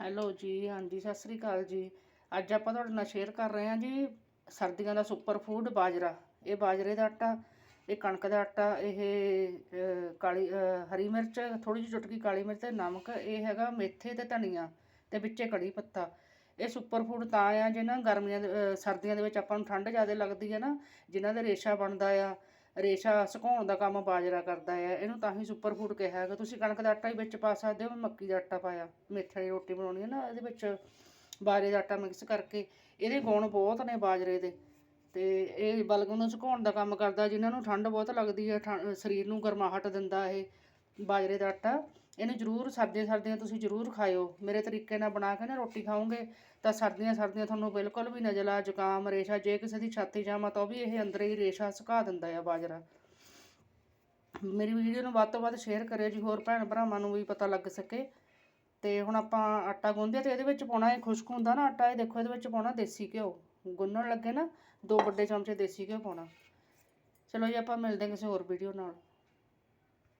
Hello ਜੀ, ਹਾਂਜੀ, ਸਤਿ ਸ੍ਰੀ ਅਕਾਲ ਜੀ। ਅੱਜ ਆਪਾਂ ਤੁਹਾਡੇ ਨਾਲ ਸ਼ੇਅਰ ਕਰ ਰਹੇ ਹਾਂ ਜੀ ਸਰਦੀਆਂ ਦਾ ਸੁਪਰ ਫੂਡ ਬਾਜਰਾ। ਇਹ ਬਾਜਰੇ ਦਾ ਆਟਾ, ਇਹ ਕਣਕ ਦਾ ਆਟਾ, ਇਹ ਕਾਲੀ ਹਰੀ ਮਿਰਚ ਥੋੜੀ ਜਿਹੀ ਚੁਟਕੀ ਕਾਲੀ ਮਿਰਚ ਤੇ ਨਮਕ, ਇਹ ਹੈਗਾ ਮੇਥੇ ਤੇ ਧਨੀਆ ਤੇ ਵਿੱਚੇ ਕੜੀ ਪੱਤਾ। ਇਹ ਸੁਪਰ ਫੂਡ ਤਾਂ ਆ ਜਿਹਨਾਂ ਗਰਮੀਆਂ ਦੇ ਸਰਦੀਆਂ ਦੇ ਵਿੱਚ ਆਪਾਂ ਨੂੰ ਠੰਡ ਜ਼ਿਆਦਾ ਲੱਗਦੀ ਹੈ ਨਾ, ਜਿਨ੍ਹਾਂ ਦੇ ਰੇਸ਼ਾ ਬਣਦਾ ਆ ਰੇਸ਼ਾ ਸੁਕਾਉਣ ਦਾ ਕੰਮ ਬਾਜਰਾ ਕਰਦਾ ਹੈ ਇਹਨੂੰ ਤਾਂ ਹੀ ਸੁਪਰ ਫੂਡ ਕਿਹਾ ਹੈਗਾ। ਤੁਸੀਂ ਕਣਕ ਦਾ ਆਟਾ ਹੀ ਵਿੱਚ ਪਾ ਸਕਦੇ ਹੋ, ਮੈਂ ਮੱਕੀ ਦਾ ਆਟਾ ਪਾਇਆ। ਮੇਥੇ ਦੀ ਰੋਟੀ ਬਣਾਉਣੀ ਹੈ ਨਾ, ਇਹਦੇ ਵਿੱਚ ਬਾਜਰੇ ਦਾ ਆਟਾ ਮਿਕਸ ਕਰਕੇ। ਇਹਦੇ ਗੁਣ ਬਹੁਤ ਨੇ ਬਾਜਰੇ ਦੇ। ਤੇ ਇਹ ਬਲਗਮ ਨੂੰ ਸੁਕਾਉਣ ਦਾ ਕੰਮ ਕਰਦਾ, ਜਿਨ੍ਹਾਂ ਨੂੰ ਠੰਡ ਬਹੁਤ ਲੱਗਦੀ ਹੈ ਠੰ- ਸਰੀਰ ਨੂੰ ਗਰਮਾਹਟ ਦਿੰਦਾ ਇਹ ਬਾਜਰੇ ਦਾ ਆਟਾ। ਇਹਨੂੰ ਜ਼ਰੂਰ ਸਰਦੀਆਂ ਸਰਦੀਆਂ ਤੁਸੀਂ ਜ਼ਰੂਰ ਖਾਇਓ। ਮੇਰੇ ਤਰੀਕੇ ਨਾਲ ਬਣਾ ਕੇ ਨਾ ਰੋਟੀ ਖਾਓਗੇ ਤਾਂ ਸਰਦੀਆਂ ਸਰਦੀਆਂ ਤੁਹਾਨੂੰ ਬਿਲਕੁਲ ਵੀ ਨਜ਼ਲਾ ਜ਼ੁਕਾਮ, ਰੇਸ਼ਾ, ਜੇ ਕਿਸੇ ਦੀ ਛਾਤੀ ਜਾਮਾ ਤਾਂ ਉਹ ਵੀ ਇਹ ਅੰਦਰ ਹੀ ਰੇਸ਼ਾ ਸੁਕਾ ਦਿੰਦਾ ਆ ਬਾਜਰਾ। ਮੇਰੀ ਵੀਡੀਓ ਨੂੰ ਵੱਧ ਤੋਂ ਵੱਧ ਸ਼ੇਅਰ ਕਰਿਓ ਜੀ, ਹੋਰ ਭੈਣ ਭਰਾਵਾਂ ਨੂੰ ਵੀ ਪਤਾ ਲੱਗ ਸਕੇ। ਤੇ ਹੁਣ ਆਪਾਂ ਆਟਾ ਗੁੰਨਦੇ ਤੇ ਇਹਦੇ ਵਿੱਚ ਪਾਉਣਾ ਇਹ ਖੁਸ਼ਕ ਹੁੰਦਾ ਨਾ ਆਟਾ, ਇਹ ਦੇਖੋ ਇਹਦੇ ਵਿੱਚ ਪਾਉਣਾ ਦੇਸੀ ਘਿਓ। ਗੁੰਨਣ ਲੱਗੇ ਨਾ, ਦੋ ਵੱਡੇ ਚਮਚੇ ਦੇਸੀ ਘਿਓ ਪਾਉਣਾ। ਚਲੋ ਜੀ, ਆਪਾਂ ਮਿਲਦੇ ਹਾਂ ਕਿਸੇ ਹੋਰ ਵੀਡੀਓ ਨਾਲ।